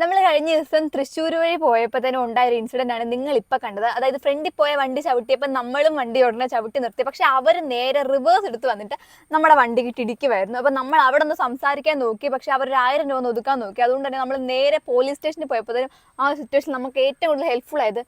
നമ്മൾ കഴിഞ്ഞ ദിവസം തൃശ്ശൂർ വഴി പോയപ്പോൾ തന്നെ ഉണ്ടായ ഒരു ഇൻസിഡന്റ് ആണ് നിങ്ങൾ ഇപ്പൊ കണ്ടത്. അതായത് ഫ്രണ്ടിൽ പോയ വണ്ടി ചവിട്ടിയപ്പോൾ നമ്മളും വണ്ടി ഉടനെ ചവിട്ടി നിർത്തി. പക്ഷെ അവർ നേരെ റിവേഴ്സ് എടുത്ത് വന്നിട്ട് നമ്മുടെ വണ്ടിക്ക് ഇടിക്കുമായിരുന്നു അപ്പൊ നമ്മൾ അവിടെ ഒന്ന് സംസാരിക്കാൻ നോക്കി. പക്ഷെ അവർ ഒരു ആയിരം രൂപ ഒന്ന് ഒതുക്കാൻ നോക്കി. അതുകൊണ്ട് തന്നെ നമ്മൾ നേരെ പോലീസ് സ്റ്റേഷനിൽ പോയപ്പോഴത്തേനും ആ സിറ്റുവേഷൻ നമുക്ക് ഏറ്റവും കൂടുതൽ ഹെൽപ്ഫുൾ ആയത്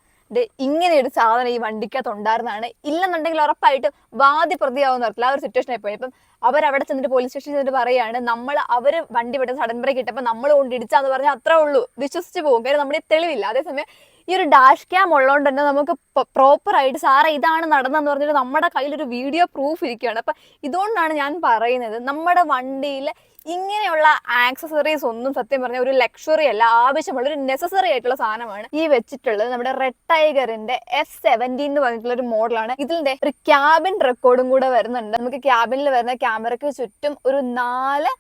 ഇങ്ങനെ ഒരു സാധനം ഈ വണ്ടിക്കകത്ത് ഉണ്ടായിരുന്നതാണ് ഇല്ലെന്നുണ്ടെങ്കിൽ ഉറപ്പായിട്ടും വാദി പ്രതിയാവുന്ന ആ ഒരു സിറ്റുവേഷനായി പോയി അപ്പം അവരവിടെ ചെന്നിട്ട് പോലീസ് സ്റ്റേഷനിൽ ചെന്നിട്ട് പറയാണ് നമ്മൾ അവർ വണ്ടി വിട്ട് സഡൻ ബ്രേക്ക് ഇട്ടപ്പോൾ നമ്മൾ കൊണ്ട് ഇടിച്ചാന്ന് പറഞ്ഞാൽ അത്രേ ഉള്ളൂ. വിശ്വസിച്ച് പോകും. കാര്യം നമ്മുടെ തെളിവില്ല. അതേസമയം ഈ ഒരു ഡാഷ് ക്യാം ഉള്ളതുകൊണ്ട് തന്നെ നമുക്ക് പ്രോപ്പറായിട്ട് സാറേ ഇതാണ് നടന്നതെന്ന് പറഞ്ഞിട്ട് നമ്മുടെ കയ്യിലൊരു വീഡിയോ പ്രൂഫ് ഇരിക്കുകയാണ്. അപ്പം ഇതുകൊണ്ടാണ് ഞാൻ പറയുന്നത് നമ്മുടെ വണ്ടിയിൽ ഇങ്ങനെയുള്ള ആക്സസറീസ് ഒന്നും സത്യം പറഞ്ഞാൽ ഒരു ലക്ഷറി അല്ല. ആവശ്യമുള്ള ഒരു നെസസറി ആയിട്ടുള്ള സാധനമാണ് ഈ വെച്ചിട്ടുള്ളത്. നമ്മുടെ റെഡ് ടൈഗറിന്റെ എഫ് സെവന്റീൻ എന്ന് പറഞ്ഞിട്ടുള്ള ഒരു മോഡലാണ് ഇതിന്റെ ഒരു ക്യാബിൻ റെക്കോർഡും കൂടെ വരുന്നുണ്ട്. നമുക്ക് ക്യാബിനിൽ വരുന്ന ക്യാമറയ്ക്ക് ചുറ്റും ഒരു നാല്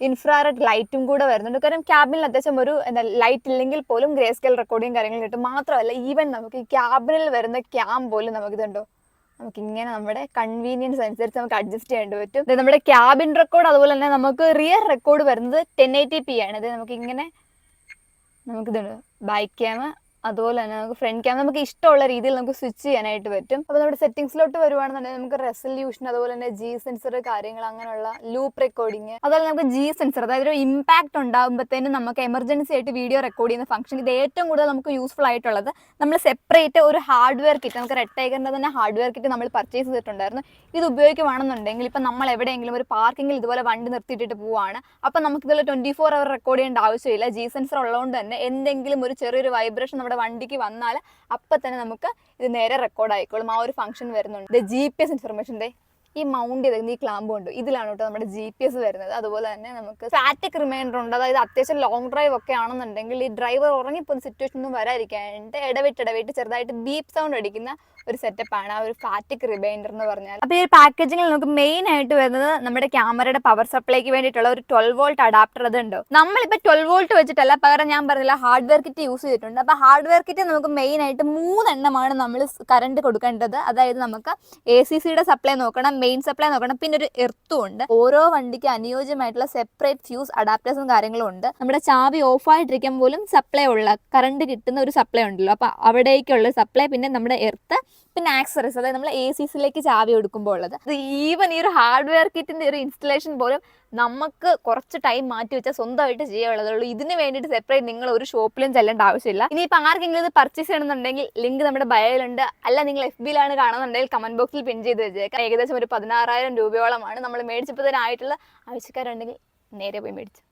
ഇൻഫ്രാറെഡ് ലൈറ്റും കൂടെ വരുന്നുണ്ട്. കാരണം ക്യാബിനിൽ അത്യാവശ്യം ഒരു എന്താ ലൈറ്റ് ഇല്ലെങ്കിൽ പോലും ഗ്രേ സ്കെയിൽ റെക്കോർഡിങ് കാര്യങ്ങളും കിട്ടും. മാത്രമല്ല ഈവൻ നമുക്ക് ഈ ക്യാബിനിൽ വരുന്ന ക്യാം പോലും നമുക്ക് ഇതുണ്ടോ? നമുക്ക് ഇങ്ങനെ നമ്മുടെ കൺവീനിയൻസ് അനുസരിച്ച് നമുക്ക് അഡ്ജസ്റ്റ് ചെയ്യേണ്ടി പറ്റും. നമ്മുടെ ക്യാബിൻ റെക്കോർഡ് അതുപോലെ തന്നെ നമുക്ക് റിയർ റെക്കോർഡ് വരുന്നത് ടെൻ എയ്റ്റി പി ആണ്. ഇത് നമുക്ക് ഇങ്ങനെ നമുക്കിതുണ്ട്. ബൈക്ക് ക്യാമ അതുപോലെ തന്നെ നമുക്ക് ഫ്രണ്ട് ക്യാമ നമുക്ക് ഇഷ്ടമുള്ള രീതിയിൽ നമുക്ക് സ്വിച്ച് ചെയ്യാനായിട്ട് പറ്റും. അപ്പോൾ നമ്മുടെ സെറ്റിംഗ്സിലോട്ട് വരുവാണെന്നുണ്ടെങ്കിൽ നമുക്ക് റെസൊല്യൂഷൻ അതുപോലെ തന്നെ ജി സെൻസർ കാര്യങ്ങൾ അങ്ങനെയുള്ള ലൂപ്പ് റെക്കോർഡിങ് അതുപോലെ നമുക്ക് ജി സെൻസർ അതായത് ഒരു ഇമ്പാക്ട് ഉണ്ടാകുമ്പോഴത്തേനും നമുക്ക് എമർജൻസി ആയിട്ട് വീഡിയോ റെക്കോർഡ് ചെയ്യുന്ന ഫംഗ്ഷൻ ഇത് ഏറ്റവും കൂടുതൽ നമുക്ക് യൂസ്ഫുൾ ആയിട്ടുള്ളത് നമ്മൾ സെപ്പറേറ്റ് ഒരു ഹാർഡ്വെയർ കിറ്റ് നമുക്ക് റെഡ് ടൈഗറിന്റെ തന്നെ ഹാർഡ്വെയർ കിറ്റ് നമ്മൾ പർച്ചേസ് ചെയ്തിട്ടുണ്ടായിരുന്നു. ഇത് ഉപയോഗിക്കുവാണെന്നുണ്ടെങ്കിൽ ഇപ്പം നമ്മൾ എവിടെയെങ്കിലും ഒരു പാർക്കിംഗിൽ ഇതുപോലെ വണ്ടി നിർത്തിയിട്ടിട്ട് പോവാണ്. അപ്പം നമുക്ക് ഇതിൽ ട്വന്റി ഫോർ അവർ റെക്കോർഡ് ചെയ്യേണ്ട ആവശ്യമില്ല. ജി സെൻസർ ഉള്ളതുകൊണ്ട് തന്നെ എന്തെങ്കിലും ഒരു ചെറിയൊരു വൈബ്രേഷൻ നമ്മുടെ വണ്ടിക്ക് വന്നാൽ അപ്പം തന്നെ നമുക്ക് ഇത് നേരെ റെക്കോർഡ് ആയിക്കോളും. ആ ഒരു ഫംഗ്ഷൻ വരുന്നുണ്ട്. ജി പി എസ് ഇൻഫർമേഷന്റെ ഈ മൗണ്ട് ചെയ്തേക്കുന്ന ഈ ക്ലാമ്പ് ഉണ്ട്. ഇതിലാണ് കേട്ടോ നമ്മുടെ ജി പി എസ് വരുന്നത്. അതുപോലെ തന്നെ നമുക്ക് സ്റ്റാറ്റിക് റിമൈൻഡർ ഉണ്ട്. അതായത് അത്യാവശ്യം ലോങ് ഡ്രൈവ് ഒക്കെ ആണെന്നുണ്ടെങ്കിൽ ഈ ഡ്രൈവർ ഉറങ്ങിപ്പോകുന്ന സിറ്റുവേഷൻ ഒന്നും വരാതിരിക്കാനായിട്ട് ഇടവിട്ട് ഇടവിട്ട് ചെറുതായിട്ട് ബീപ് സൗണ്ട് അടിക്കുന്ന ഒരു സെറ്റപ്പ് ആണ്. ആ ഒരു ഫാറ്റിക് റിബൈൻഡർ എന്ന് പറഞ്ഞാൽ. അപ്പോൾ ഈ ഒരു പാക്കേജിങ്ങിൽ നമുക്ക് മെയിൻ ആയിട്ട് വരുന്നത് നമ്മുടെ ക്യാമറയുടെ പവർ സപ്ലൈക്ക് വേണ്ടിയിട്ടുള്ള ഒരു ട്വൽവ് വോൾട്ട് അഡാപ്റ്റർ അതുണ്ട് നമ്മളിപ്പോൾ ട്വൽവ് വോൾട്ട് വെച്ചിട്ടല്ല പകരം ഞാൻ പറഞ്ഞില്ല ഹാർഡ്വെയർ കിറ്റ് യൂസ് ചെയ്തിട്ടുണ്ട്. അപ്പോൾ ഹാർഡ്വെയർ കിറ്റ് നമുക്ക് മെയിൻ ആയിട്ട് മൂന്നെണ്ണമാണ് നമ്മൾ കറണ്ട് കൊടുക്കേണ്ടത്. അതായത് നമുക്ക് എ സി സിയുടെ സപ്ലൈ നോക്കണം മെയിൻ സപ്ലൈ നോക്കണം പിന്നെ ഒരു എർത്തും ഉണ്ട്. ഓരോ വണ്ടിക്ക് അനുയോജ്യമായിട്ടുള്ള സെപ്പറേറ്റ് ഫ്യൂസ് അഡാപ്റ്റേഴ്സും കാര്യങ്ങളും ഉണ്ട്. നമ്മുടെ ചാവി ഓഫ് ആയിട്ടിരിക്കാൻ പോലും സപ്ലൈ ഉള്ള കറണ്ട് കിട്ടുന്ന ഒരു സപ്ലൈ ഉണ്ടല്ലോ. അപ്പോൾ അവിടേക്കുള്ള സപ്ലൈ പിന്നെ നമ്മുടെ എർത്ത് പിന്നെ ആക്സറീസ് അതായത് നമ്മൾ എ സി സിയിലേക്ക് ചാവി എടുക്കുമ്പോൾ ഉള്ളത്. അത് ഈവൻ ഈ ഒരു ഹാർഡ്വെയർ കിറ്റിന്റെ ഒരു ഇൻസ്റ്റലേഷൻ പോലും നമുക്ക് കുറച്ച് ടൈം മാറ്റി വെച്ചാൽ സ്വന്തമായിട്ട് ചെയ്യാനുള്ളതുള്ളൂ ഇതിന് വേണ്ടിയിട്ട് സെപ്പറേറ്റ് നിങ്ങൾ ഒരു ഷോപ്പിലും ചെല്ലേണ്ട ആവശ്യമില്ല. ഇനിയിപ്പോൾ ആർക്കെങ്കിലും ഇത് പർച്ചേസ് ചെയ്യണമെന്നുണ്ടെങ്കിൽ ലിങ്ക് നമ്മുടെ ബയോയിലുണ്ട് അല്ല നിങ്ങൾ എഫ് ബിയിലാണ് കാണുന്നുണ്ടെങ്കിൽ കമന്റ് ബോക്സിൽ പിൻ ചെയ്ത് വെച്ചേക്കാം. ഏകദേശം ഒരു പതിനാറായിരം രൂപയോളമാണ് നമ്മൾ മേടിച്ചപ്പോൾ തന്നെ ആയിട്ടുള്ള ആവശ്യക്കാരുണ്ടെങ്കിൽ നേരെ പോയി മേടിച്ചു.